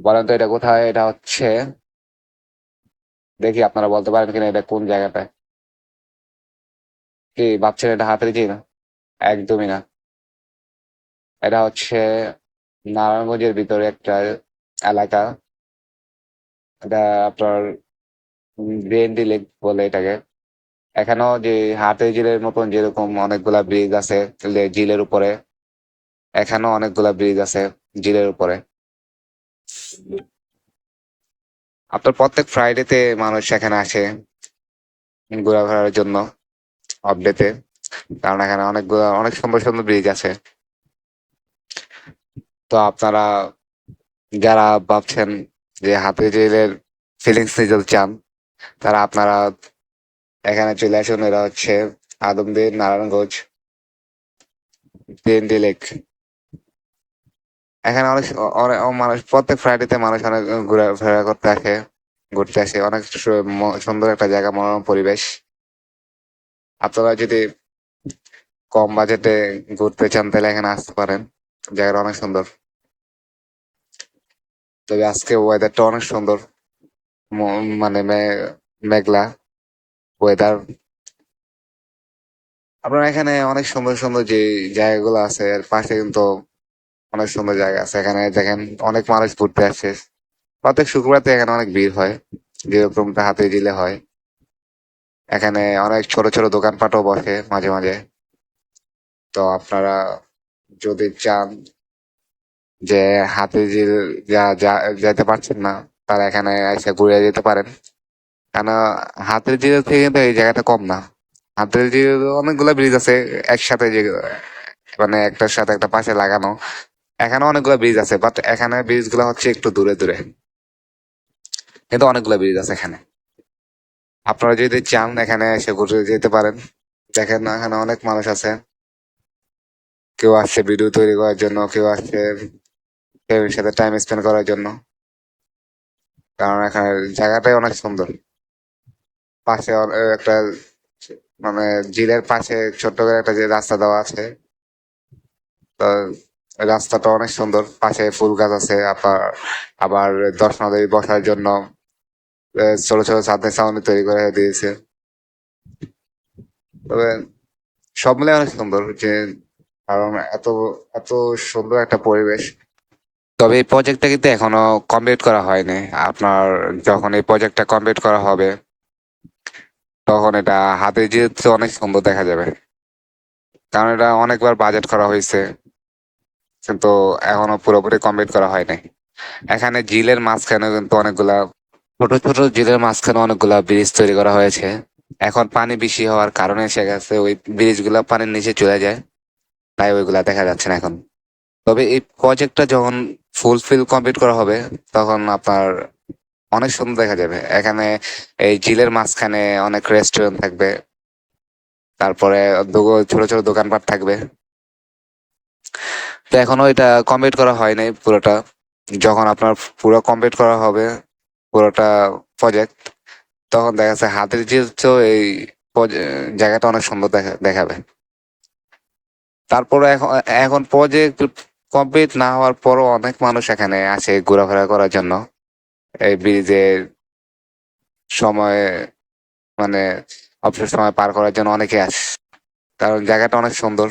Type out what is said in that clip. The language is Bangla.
বলেন তো এটা কোথায়? এটা হচ্ছে, দেখি আপনারা বলতে পারেন কিনা এটা কোন জায়গাটায়। কি ভাবছেন এটা হাতের ঝিল একদমই না। এটা হচ্ছে নারায়ণগঞ্জের ভিতরে একটা এলাকা। এটা আপনার গ্রেন্ডি লেক বলে এটাকে। এখানেও যে হাতের ঝিলের মতন যেরকম অনেকগুলা ব্রিজ আছে ঝিলের উপরে, এখানেও অনেকগুলা ব্রিজ আছে জিলের উপরে। আপনার প্রত্যেক ফ্রাইডেতে মানুষ এখানে আসে ঘোরাফেরার জন্য আপডেতে কারণ এখানে অনেকগুলো অনেক সুন্দর সুন্দর ব্রিজ আছে। তো আপনারা যারা ভাবছেন যে হাতে জেলের ফিলিংস নিতে চান, তারা আপনারা এখানে চলে আসুন। এরা হচ্ছে আদমদের নারায়ণগঞ্জ তিনটি লেক এখানে অনেক মানুষ, প্রত্যেক ফ্রাইডেতে মানুষ অনেক ঘোরাফেরা করতে আসে, ঘুরতে আসে। অনেক সুন্দর একটা জায়গা, মনোরম পরিবেশ। আপনারা যদি কম বাজেটে ঘুরতে চান, তাহলে এখানে আসতে পারেন। জায়গাটা অনেক সুন্দর। তবে আজকে ওয়েদারটা অনেক সুন্দর। মানে মেঘলা ওয়েদার আপনার এখানে অনেক সুন্দর সুন্দর যে জায়গাগুলো আছে, এর পাশে কিন্তু অনেক সুন্দর জায়গা আছে। এখানে দেখেন অনেক মানুষ ঘুরতে আসে। প্রত্যেক শুক্রবারতে এখানে অনেক ভিড় হয়। যেরকমটা হাতে দিলে হয়। এখানে অনেক ছোট ছোট দোকানপাটও বসে মাঝে মাঝে। তো আপনারা যদি চান যে হাতে যে যা যেতে পারছেন না, তারা এখানে এসে ঘুরে যেতে পারেন। কেন হাতের জিরো থেকে কিন্তু এই জায়গাটা কম না। হাতের জিরো অনেকগুলো ব্রিজ আছে একসাথে যে মানে একটার সাথে একটা পাশে লাগানো। এখানে অনেকগুলো ব্রিজ আছে বাট এখানে ব্রিজগুলো হচ্ছে একটু দূরে দূরে। কিন্তু অনেকগুলো ব্রিজ আছে এখানে। আপনারা যদি চান এখানে এসে ঘুরে যেতে পারেন। দেখেন না, এখানে অনেক মানুষ আছে। কেউ আসছে ভিডিও তৈরি করার জন্য, কেউ আসছে কেউ সাথে টাইম স্পেন্ড করার জন্য। কারণ এখানে জায়গাটাই অনেক সুন্দর। পাশে একটা মানে জিলের পাশে ছোট্ট করে একটা যে রাস্তা দেওয়া আছে। তো রাস্তাটা অনেক সুন্দর। পাশে ফুল গাছ আছে আবার আবার দর্শনার্থী বসার জন্য ছোট ছোট ছাদের ছাউনি তৈরি করে দিয়েছে। তবে সব মিলে অনেক সুন্দর যে, কারণ এত এত সুন্দর একটা পরিবেশ। তবে এই প্রজেক্টটা কিন্তু এখনও কমপ্লিট করা হয়নি। আপনার যখন এই প্রজেক্টটা কমপ্লিট করা হবে, তখন এটা হাতে যেতে অনেক সুন্দর দেখা যাবে। কারণ এটা অনেকবার বাজেট করা হয়েছে। কিন্তু এখনও পুরোপুরি কমপ্লিট করা হয়নি। এখানে ঝিলের মাঝখানে কিন্তু অনেকগুলা, ছোট ছোট ঝিলের মাঝখানে অনেকগুলা ব্রিজ তৈরি করা হয়েছে। এখন পানি বেশি হওয়ার কারণে সে গেছে, ওই ব্রিজগুলা পানির নিচে চলে যায়। তাই ওইগুলা দেখা যাচ্ছে না এখন। তবে এই প্রজেক্টটা যখন ফুলফিল কমপ্লিট করা হবে, তখন আপনার অনেক সুন্দর দেখা যাবে। এখানে এই ঝিলের মাঝখানে অনেক রেস্টুরেন্ট থাকবে। তারপরে ছোট ছোট দোকানপাট থাকবে। তো এখনও এটা কমপ্লিট করা হয়নি পুরোটা। যখন আপনার পুরো কমপ্লিট করা হবে পুরোটা প্রজেক্ট তখন দেখা যাচ্ছে হাতের তো এই জায়গাটা অনেক সুন্দর দেখা দেখাবে। তারপরে এখন এখন প্রজেক্ট কমপ্লিট না হওয়ার পরও অনেক মানুষ এখানে আসে ঘোরাফেরা করার জন্য। এই ব্রিজের সময় মানে অবসর সময় পার করার জন্য অনেকে আসে কারণ জায়গাটা অনেক সুন্দর।